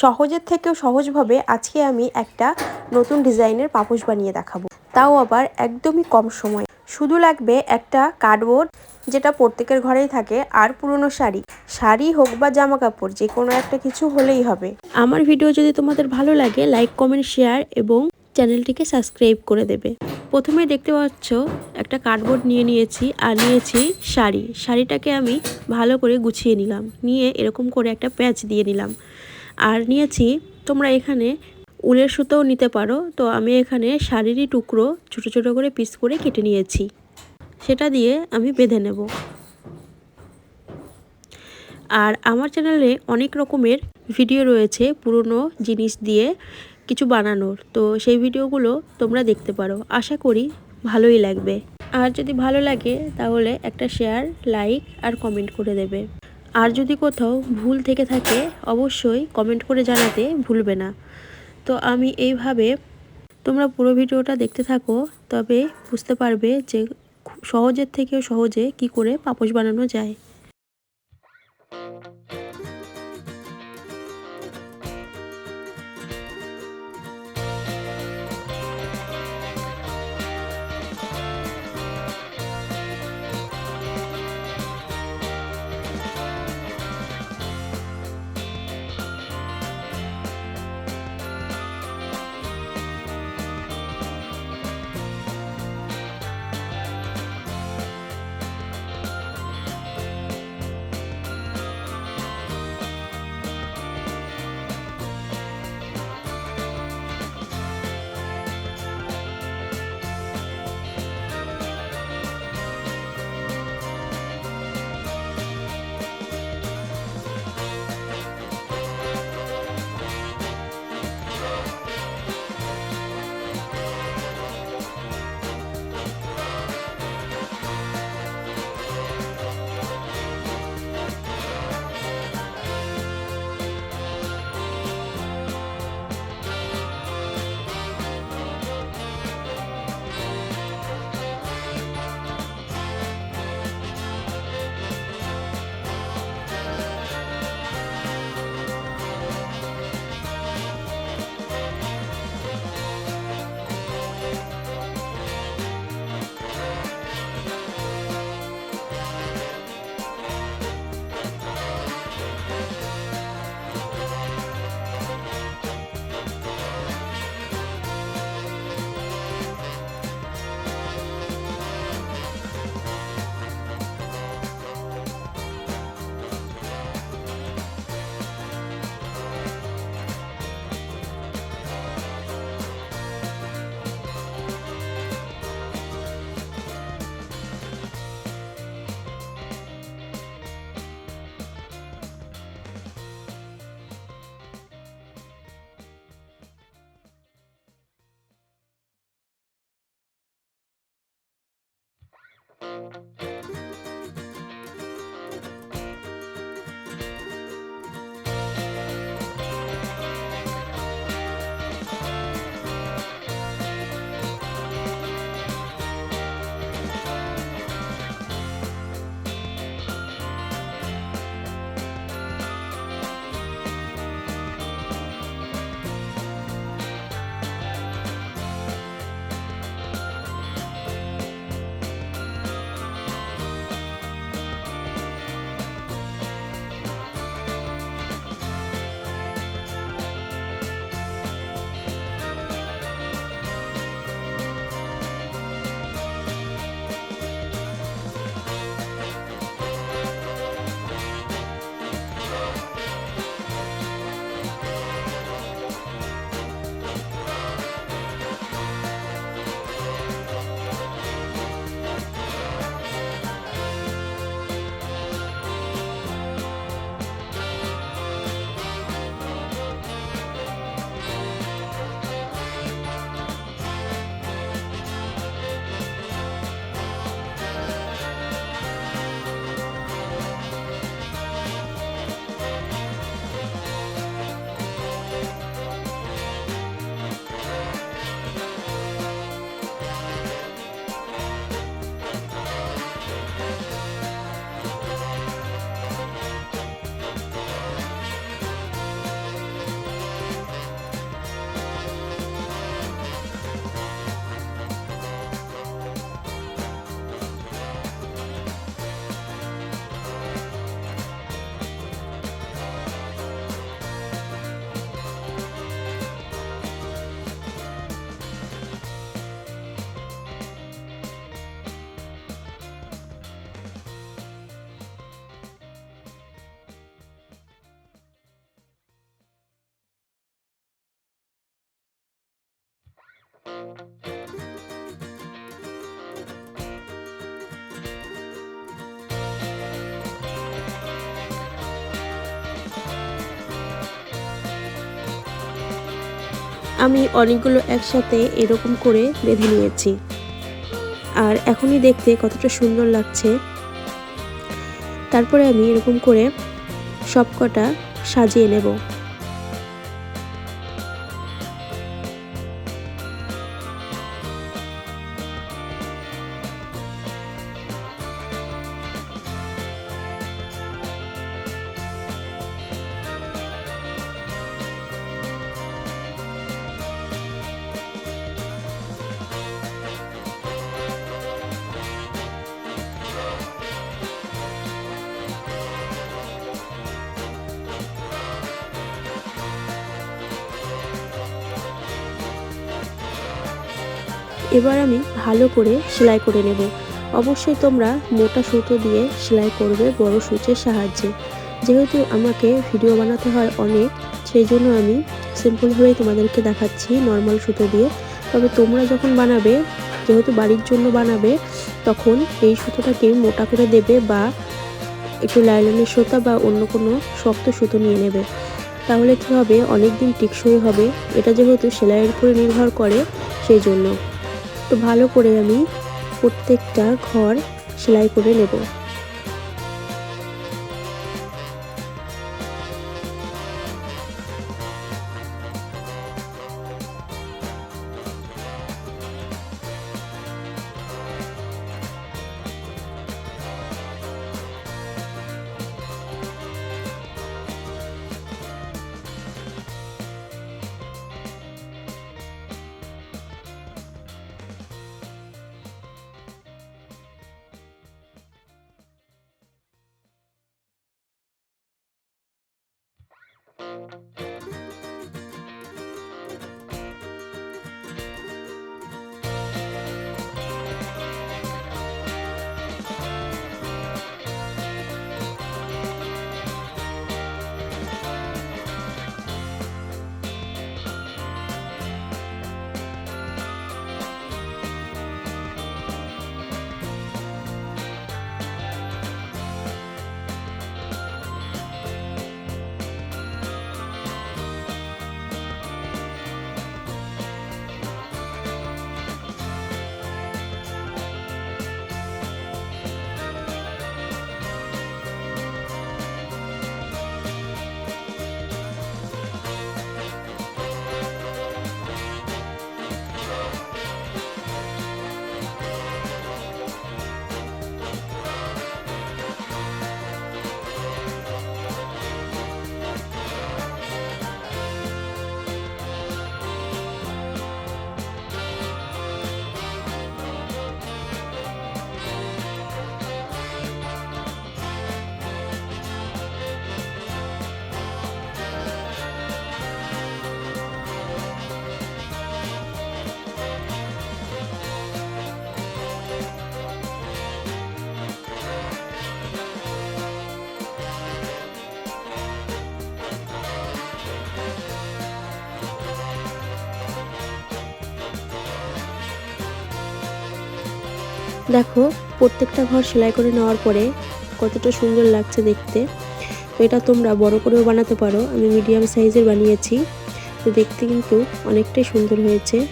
সহজের থেকেও সহজভাবে আজকে আমি একটা নতুন ডিজাইনের পাপোশ বানিয়ে দেখাবো। তাও আবার একদমই কম সময়। শুধু লাগবে একটা কার্ডবোর্ড, যেটা প্রত্যেকের ঘরেই থাকে, আর পুরনো শাড়ি। শাড়ি হোক বা জামা কাপড় যে কোনো একটা কিছু হলেই হবে। আমার ভিডিও যদি তোমাদের ভালো লাগে, লাইক, কমেন্ট, শেয়ার এবং চ্যানেলটিকে সাবস্ক্রাইব করে দেবে। প্রথমে দেখতে পাচ্ছ, একটা কার্ডবোর্ড নিয়ে নিয়েছি, আর নিয়েছি শাড়ি। শাড়িটাকে আমি ভালো করে গুছিয়ে নিলাম। নিয়ে এরকম করে একটা প্যাচ দিয়ে নিলাম। আর নিয়েছি, তোমরা এখানে উলের সুতোও নিতে পারো। তো আমি এখানে শাড়িরই টুকরো ছোট ছোট করে পিস করে কেটে নিয়েছি। সেটা দিয়ে আমি বেঁধে নেব। আর আমার চ্যানেলে অনেক রকমের ভিডিও রয়েছে পুরনো জিনিস দিয়ে কিছু বানানোর। তো সেই ভিডিওগুলো তোমরা দেখতে পারো। আশা করি ভালোই লাগবে। আর যদি ভালো লাগে, তাহলে একটা শেয়ার লাইক আর কমেন্ট করে দেবে। আর যদি কোথাও ভুল থেকে থাকে, অবশ্যই কমেন্ট করে জানাতে ভুলবে না। তো আমি এইভাবে তোমরা পুরো ভিডিওটা দেখতে থাকো, তবে বুঝতে পারবে যে সহজের থেকেও সহজে কি করে পাপোশ বানানো যায়। আমি অনেকগুলো একসাথে এরকম করে বেঁধে নিয়েছি। আর এখনই দেখতে কতটা সুন্দর লাগছে। তারপরে আমি এরকম করে সবকটা সাজিয়ে নেব। এবার আমি ভালো করে সেলাই করে নেব। অবশ্যই তোমরা মোটা সুতো দিয়ে সেলাই করবে বড় সূচের সাহায্যে। যেহেতু আমাকে ভিডিও বানাতে হয় অনেক সেই জন্য আমি সিম্পলভাবেই তোমাদেরকে দেখাচ্ছি নর্মাল সুতো দিয়ে। তবে তোমরা যখন বানাবে, যেহেতু বাড়ির জন্য বানাবে, তখন এই সুতোটাকে মোটা করে দেবে বা একটু লাইলনের সুতা বা অন্য কোনো শক্ত সুতো নিয়ে নেবে। তাহলে কী হবে? অনেক দিন টিকসই হবে। এটা যেহেতু সেলাইয়ের উপরে নির্ভর করে সেই জন্য তো ভালো করে আমি প্রত্যেকটা ঘর সেলাই করে নেব। দেখো, প্রত্যেকটা ঘর সেলাই করে নেওয়ার পরে কতটা সুন্দর লাগছে দেখতে। এটা তোমরা বড় করেও বানাতে পারো। আমি মিডিয়াম সাইজের বানিয়েছি। তো দেখতে কিন্তু অনেকটাই সুন্দর হয়েছে।